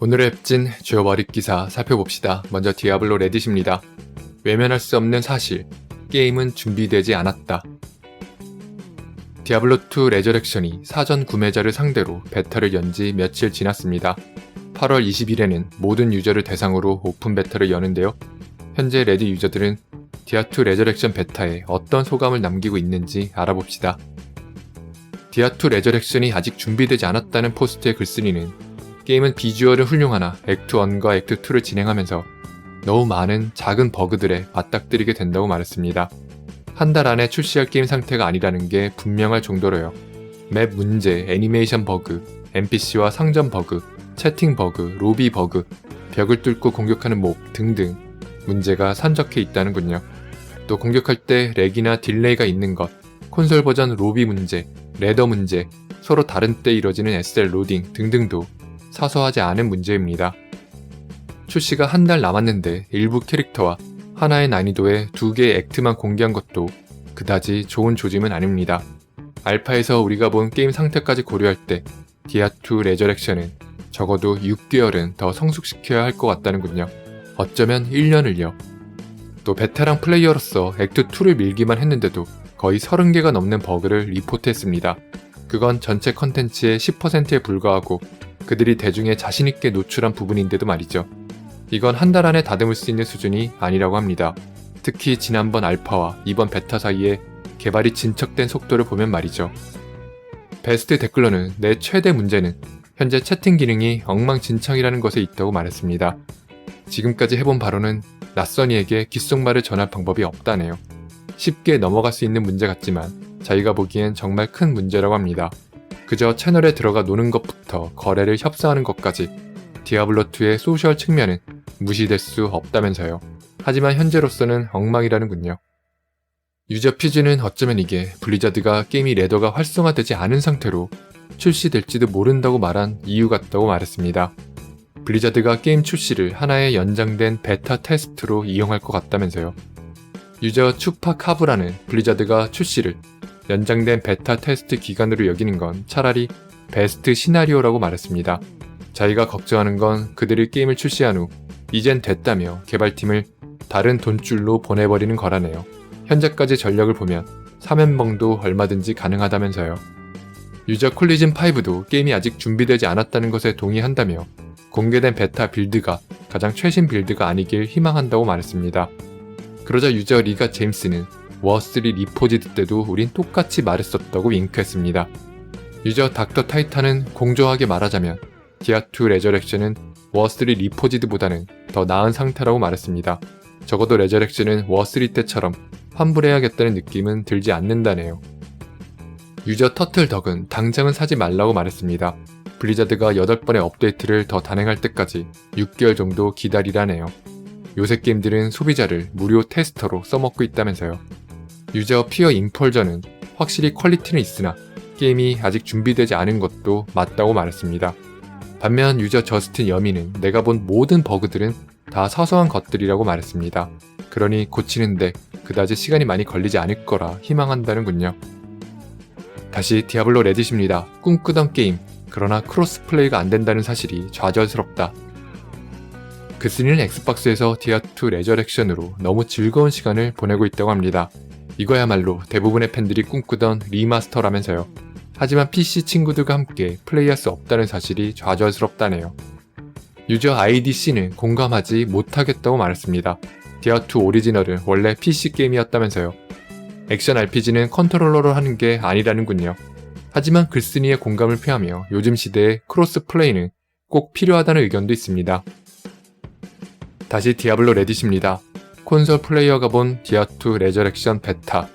오늘의 웹진 주요 머릿 기사 살펴봅시다. 먼저 디아블로 레딧입니다. 외면할 수 없는 사실. 게임은 준비되지 않았다. 디아블로2 레저렉션이 사전 구매자를 상대로 베타를 연 지 며칠 지났습니다. 8월 20일에는 모든 유저를 대상으로 오픈 베타를 여는데요. 현재 레드 유저들은 디아2 레저렉션 베타에 어떤 소감을 남기고 있는지 알아봅시다. 디아2 레저렉션이 아직 준비되지 않았다는 포스트의 글쓴이는 게임은 비주얼은 훌륭하나 액트 1과 액트 2를 진행하면서 너무 많은 작은 버그들에 맞닥뜨리게 된다고 말했습니다. 한 달 안에 출시할 게임 상태가 아니라는 게 분명할 정도로요. 맵 문제, 애니메이션 버그, NPC와 상점 버그, 채팅 버그, 로비 버그, 벽을 뚫고 공격하는 몹 등등 문제가 산적해 있다는군요. 또 공격할 때 렉이나 딜레이가 있는 것, 콘솔 버전 로비 문제, 레더 문제, 서로 다른 때 이뤄지는 SL 로딩 등등도 사소하지 않은 문제입니다. 출시가 한 달 남았는데 일부 캐릭터와 하나의 난이도에 두 개의 액트만 공개한 것도 그다지 좋은 조짐은 아닙니다. 알파에서 우리가 본 게임 상태까지 고려할 때 디아2 레저렉션은 적어도 6개월은 더 성숙시켜야 할 것 같다는군요. 어쩌면 1년을요. 또 베테랑 플레이어로서 액트2를 밀기만 했는데도 거의 30개가 넘는 버그를 리포트했습니다. 그건 전체 컨텐츠의 10%에 불과하고 그들이 대중에 자신있게 노출한 부분인데도 말이죠. 이건 한 달 안에 다듬을 수 있는 수준이 아니라고 합니다. 특히 지난번 알파와 이번 베타 사이에 개발이 진척된 속도를 보면 말이죠. 베스트 댓글러는 내 최대 문제는 현재 채팅 기능이 엉망진창이라는 것에 있다고 말했습니다. 지금까지 해본 바로는 낯선이에게 귓속말을 전할 방법이 없다네요. 쉽게 넘어갈 수 있는 문제 같지만 자기가 보기엔 정말 큰 문제라고 합니다. 그저 채널에 들어가 노는 것부터 거래를 협상하는 것까지 디아블로2의 소셜 측면은 무시될 수 없다면서요. 하지만 현재로서는 엉망이라는군요. 유저 퓨즈는 어쩌면 이게 블리자드가 게임이 레더가 활성화되지 않은 상태로 출시될지도 모른다고 말한 이유 같다고 말했습니다. 블리자드가 게임 출시를 하나의 연장된 베타 테스트로 이용할 것 같다면서요. 유저 추파카브라는 블리자드가 출시를 연장된 베타 테스트 기간으로 여기는 건 차라리 베스트 시나리오라고 말했습니다. 자기가 걱정하는 건 그들이 게임을 출시한 후 이젠 됐다며 개발팀을 다른 돈줄로 보내버리는 거라네요. 현재까지 전력을 보면 3연봉도 얼마든지 가능하다면서요. 유저 콜리즌 5도 게임이 아직 준비되지 않았다는 것에 동의한다며 공개된 베타 빌드가 가장 최신 빌드가 아니길 희망한다고 말했습니다. 그러자 유저 리가 제임스는 워3 리포지드 때도 우린 똑같이 말했었다고 윙크했습니다. 유저 닥터 타이탄은 공정하게 말하자면 디아2 레저렉션은 워3 리포지드보다는 더 나은 상태라고 말했습니다. 적어도 레저렉션은 워3 때처럼 환불해야겠다는 느낌은 들지 않는다네요. 유저 터틀 덕은 당장은 사지 말라고 말했습니다. 블리자드가 8번의 업데이트를 더 단행할 때까지 6개월 정도 기다리라네요. 요새 게임들은 소비자를 무료 테스터로 써먹고 있다면서요. 유저 피어 인펄전은 확실히 퀄리티는 있으나 게임이 아직 준비되지 않은 것도 맞다고 말했습니다. 반면 유저 저스틴 여미는 내가 본 모든 버그들은 다 사소한 것들이라고 말했습니다. 그러니 고치는데 그다지 시간이 많이 걸리지 않을 거라 희망한다는군요. 다시 디아블로 레딧입니다. 꿈꾸던 게임, 그러나 크로스 플레이가 안 된다는 사실이 좌절스럽다. 그스니는 엑스박스에서 디아2 레저렉션으로 너무 즐거운 시간을 보내고 있다고 합니다. 이거야말로 대부분의 팬들이 꿈꾸던 리마스터라면서요. 하지만 PC 친구들과 함께 플레이할 수 없다는 사실이 좌절스럽다네요. 유저 IDC는 공감하지 못하겠다고 말했습니다. 디아2 오리지널은 원래 PC 게임이었다면서요. 액션 RPG는 컨트롤러로 하는 게 아니라는군요. 하지만 글쓴이의 공감을 표하며 요즘 시대의 크로스 플레이는 꼭 필요하다는 의견도 있습니다. 다시 디아블로 레딧입니다. 콘솔 플레이어가 본 디아2 레저렉션 베타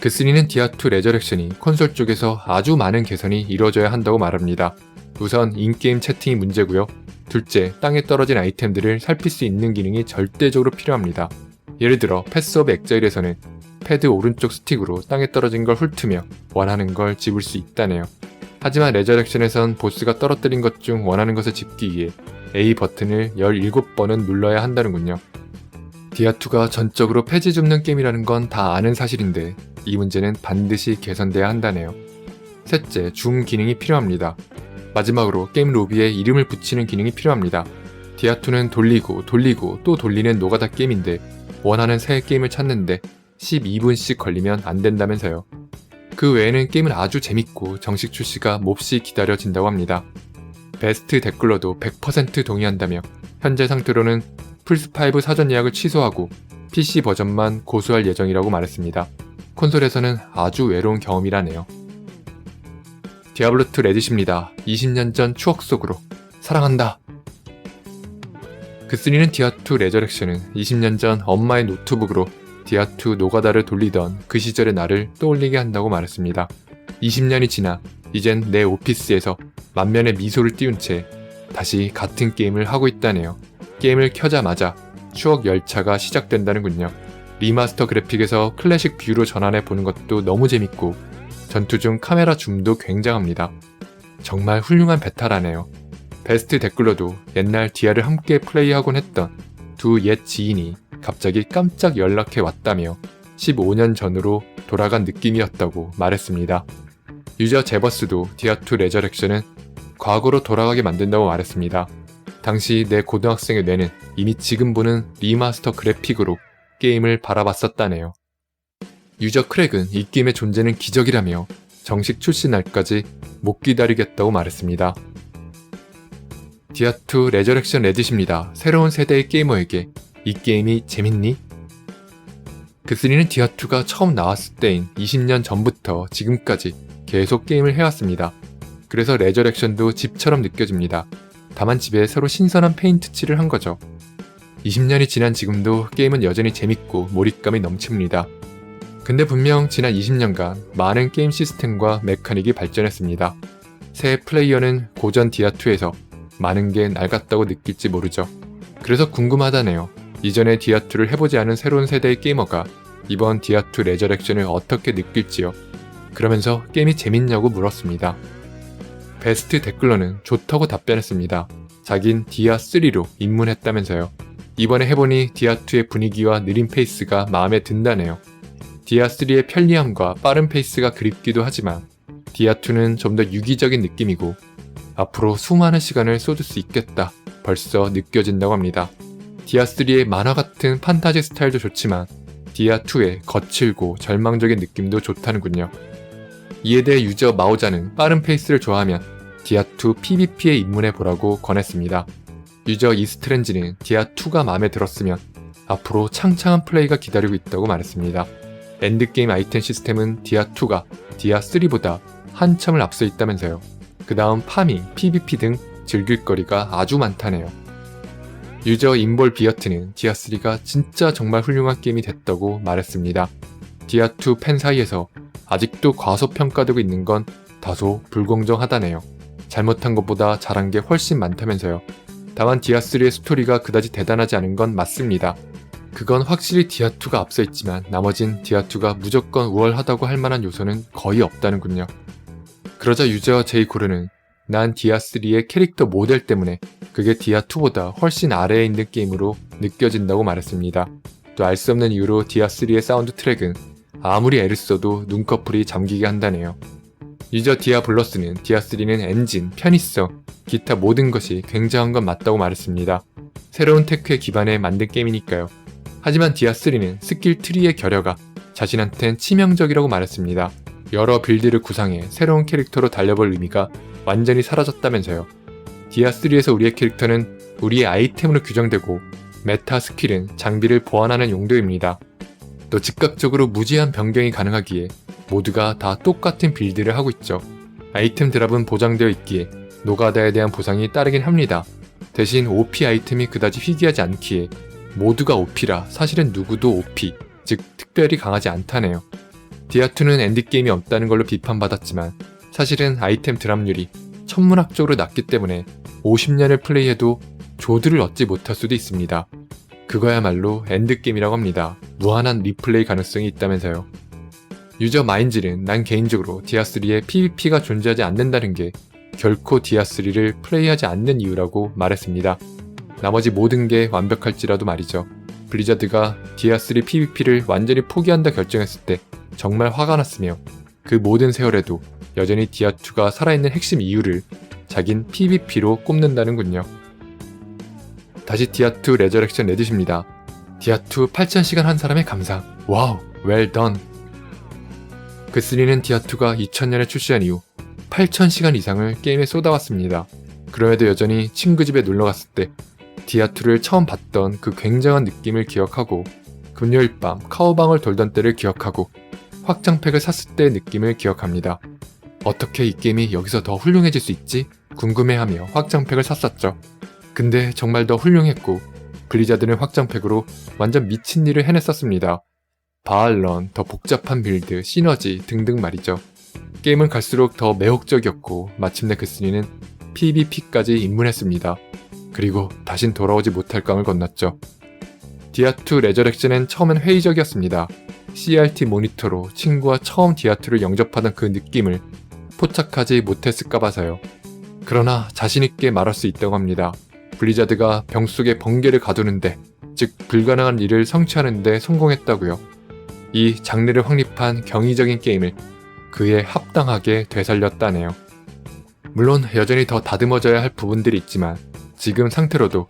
글쓴이는 디아2 레저렉션이 콘솔 쪽에서 아주 많은 개선이 이루어져야 한다고 말합니다. 우선 인게임 채팅이 문제고요. 둘째, 땅에 떨어진 아이템들을 살필 수 있는 기능이 절대적으로 필요합니다. 예를 들어 패스업 엑자일에서는 패드 오른쪽 스틱으로 땅에 떨어진 걸 훑으며 원하는 걸 집을 수 있다네요. 하지만 레저렉션에선 보스가 떨어뜨린 것 중 원하는 것을 집기 위해 A 버튼을 17번은 눌러야 한다는군요. 디아2가 전적으로 폐지 줍는 게임이라는 건 다 아는 사실인데 이 문제는 반드시 개선돼야 한다네요. 셋째, 줌 기능이 필요합니다. 마지막으로 게임 로비에 이름을 붙이는 기능이 필요합니다. 디아2는 돌리고 돌리고 또 돌리는 노가다 게임인데 원하는 새 게임을 찾는데 12분씩 걸리면 안 된다면서요. 그 외에는 게임은 아주 재밌고 정식 출시가 몹시 기다려진다고 합니다. 베스트 댓글러도 100% 동의한다며 현재 상태로는 플스5 사전 예약을 취소하고 PC 버전만 고수할 예정이라고 말했습니다. 콘솔에서는 아주 외로운 경험이라네요. 디아블로2 레딧입니다. 20년 전 추억 속으로 사랑한다. 그3는 디아2 레저렉션은 20년 전 엄마의 노트북으로 디아2 노가다를 돌리던 그 시절의 나를 떠올리게 한다고 말했습니다. 20년이 지나 이젠 내 오피스에서 만면의 미소를 띄운 채 다시 같은 게임을 하고 있다네요. 게임을 켜자마자 추억 열차가 시작된다는군요. 리마스터 그래픽에서 클래식 뷰로 전환해 보는 것도 너무 재밌고 전투 중 카메라 줌도 굉장합니다. 정말 훌륭한 베타라네요. 베스트 댓글로도 옛날 디아를 함께 플레이하곤 했던 두 옛 지인이 갑자기 깜짝 연락해 왔다며 15년 전으로 돌아간 느낌이었다고 말했습니다. 유저 제버스도 디아2 레저렉션은 과거로 돌아가게 만든다고 말했습니다. 당시 내 고등학생의 뇌는 이미 지금 보는 리마스터 그래픽으로 게임을 바라봤었다네요. 유저 크랙은 이 게임의 존재는 기적이라며 정식 출시 날까지 못 기다리겠다고 말했습니다. 디아2 레저렉션 레딧입니다. 새로운 세대의 게이머에게 이 게임이 재밌니? 그3는 디아2가 처음 나왔을 때인 20년 전부터 지금까지 계속 게임을 해왔습니다. 그래서 레저렉션도 집처럼 느껴집니다. 다만 집에 새로 신선한 페인트 칠을 한 거죠. 20년이 지난 지금도 게임은 여전히 재밌고 몰입감이 넘칩니다. 근데 분명 지난 20년간 많은 게임 시스템과 메카닉이 발전했습니다. 새 플레이어는 고전 디아2에서 많은 게 낡았다고 느낄지 모르죠. 그래서 궁금하다네요. 이전에 디아2를 해보지 않은 새로운 세대의 게이머가 이번 디아2 레저렉션을 어떻게 느낄지요. 그러면서 게임이 재밌냐고 물었습니다. 베스트 댓글러는 좋다고 답변했습니다. 자긴 디아3로 입문했다면서요. 이번에 해보니 디아2의 분위기와 느린 페이스가 마음에 든다네요. 디아3의 편리함과 빠른 페이스가 그립기도 하지만 디아2는 좀 더 유기적인 느낌이고 앞으로 수많은 시간을 쏟을 수 있겠다 벌써 느껴진다고 합니다. 디아3의 만화 같은 판타지 스타일도 좋지만 디아2의 거칠고 절망적인 느낌도 좋다는군요. 이에 대해 유저 마오자는 빠른 페이스를 좋아하면 디아2 PVP에 입문해 보라고 권했습니다. 유저 이스트렌지는 디아2가 마음에 들었으면 앞으로 창창한 플레이가 기다리고 있다고 말했습니다. 엔드게임 아이템 시스템은 디아2가 디아3보다 한참을 앞서 있다면서요. 그 다음 파밍, PVP 등 즐길 거리가 아주 많다네요. 유저 인볼 비어트는 디아3가 진짜 정말 훌륭한 게임이 됐다고 말했습니다. 디아2 팬 사이에서 아직도 과소평가되고 있는 건 다소 불공정하다네요. 잘못한 것보다 잘한 게 훨씬 많다면서요. 다만 디아3의 스토리가 그다지 대단하지 않은 건 맞습니다. 그건 확실히 디아2가 앞서 있지만 나머진 디아2가 무조건 우월하다고 할 만한 요소는 거의 없다는군요. 그러자 유저 제이코르는 난 디아3의 캐릭터 모델 때문에 그게 디아2보다 훨씬 아래에 있는 게임으로 느껴진다고 말했습니다. 또 알 수 없는 이유로 디아3의 사운드 트랙은 아무리 애를 써도 눈꺼풀이 잠기게 한다네요. 유저 디아블러스는 디아3는 엔진, 편의성, 기타 모든 것이 굉장한 건 맞다고 말했습니다. 새로운 테크에 기반해 만든 게임이니까요. 하지만 디아3는 스킬 트리의 결여가 자신한텐 치명적이라고 말했습니다. 여러 빌드를 구상해 새로운 캐릭터로 달려볼 의미가 완전히 사라졌다면서요. 디아3에서 우리의 캐릭터는 우리의 아이템으로 규정되고 메타 스킬은 장비를 보완하는 용도입니다. 또 즉각적으로 무제한 변경이 가능하기에 모두가 다 똑같은 빌드를 하고 있죠. 아이템 드랍은 보장되어 있기에 노가다에 대한 보상이 따르긴 합니다. 대신 OP 아이템이 그다지 희귀하지 않기에 모두가 OP라 사실은 누구도 OP, 즉 특별히 강하지 않다네요. 디아2는 엔드게임이 없다는 걸로 비판받았지만 사실은 아이템 드랍률이 천문학적으로 낮기 때문에 50년을 플레이해도 조드를 얻지 못할 수도 있습니다. 그거야말로 엔드게임이라고 합니다. 무한한 리플레이 가능성이 있다면서요. 유저 마인즈는 난 개인적으로 디아3에 PVP가 존재하지 않는다는 게 결코 디아3를 플레이하지 않는 이유라고 말했습니다. 나머지 모든 게 완벽할지라도 말이죠. 블리자드가 디아3 PVP를 완전히 포기한다 결정했을 때 정말 화가 났으며 그 모든 세월에도 여전히 디아2가 살아있는 핵심 이유를 자긴 PVP로 꼽는다는군요. 다시 디아2 레저렉션 레딧입니다. 디아2 8000시간 한 사람의 감상. 와우, well done. 그3는 디아2가 2000년에 출시한 이후 8000시간 이상을 게임에 쏟아왔습니다. 그럼에도 여전히 친구 집에 놀러 갔을 때 디아2를 처음 봤던 그 굉장한 느낌을 기억하고 금요일 밤 카오방을 돌던 때를 기억하고 확장팩을 샀을 때의 느낌을 기억합니다. 어떻게 이 게임이 여기서 더 훌륭해질 수 있지? 궁금해하며 확장팩을 샀었죠. 근데 정말 더 훌륭했고 블리자드는 확장팩으로 완전 미친 일을 해냈었습니다. 바알런, 더 복잡한 빌드, 시너지 등등 말이죠. 게임은 갈수록 더 매혹적이었고 마침내 그3는 PVP까지 입문했습니다. 그리고 다신 돌아오지 못할 강을 건넜죠. 디아2 레저렉션은 처음엔 회의적이었습니다. CRT 모니터로 친구와 처음 디아2를 영접하던 그 느낌을 포착하지 못했을까 봐서요. 그러나 자신있게 말할 수 있다고 합니다. 블리자드가 병 속에 번개를 가두는데, 즉 불가능한 일을 성취하는데 성공했다고요. 이 장르를 확립한 경이적인 게임을 그에 합당하게 되살렸다네요. 물론 여전히 더 다듬어져야 할 부분들이 있지만 지금 상태로도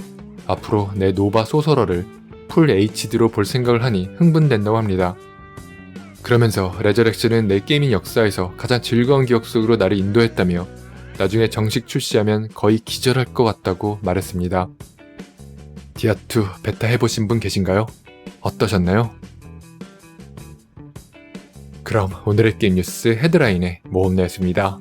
앞으로 내 노바 소설어를 풀 HD로 볼 생각을 하니 흥분된다고 합니다. 그러면서 레저렉션은 내 게이밍 역사에서 가장 즐거운 기억 속으로 나를 인도했다며 나중에 정식 출시하면 거의 기절할 것 같다고 말했습니다. 디아2 베타 해보신 분 계신가요? 어떠셨나요? 그럼 오늘의 게임 뉴스 헤드라인에 모험내였습니다.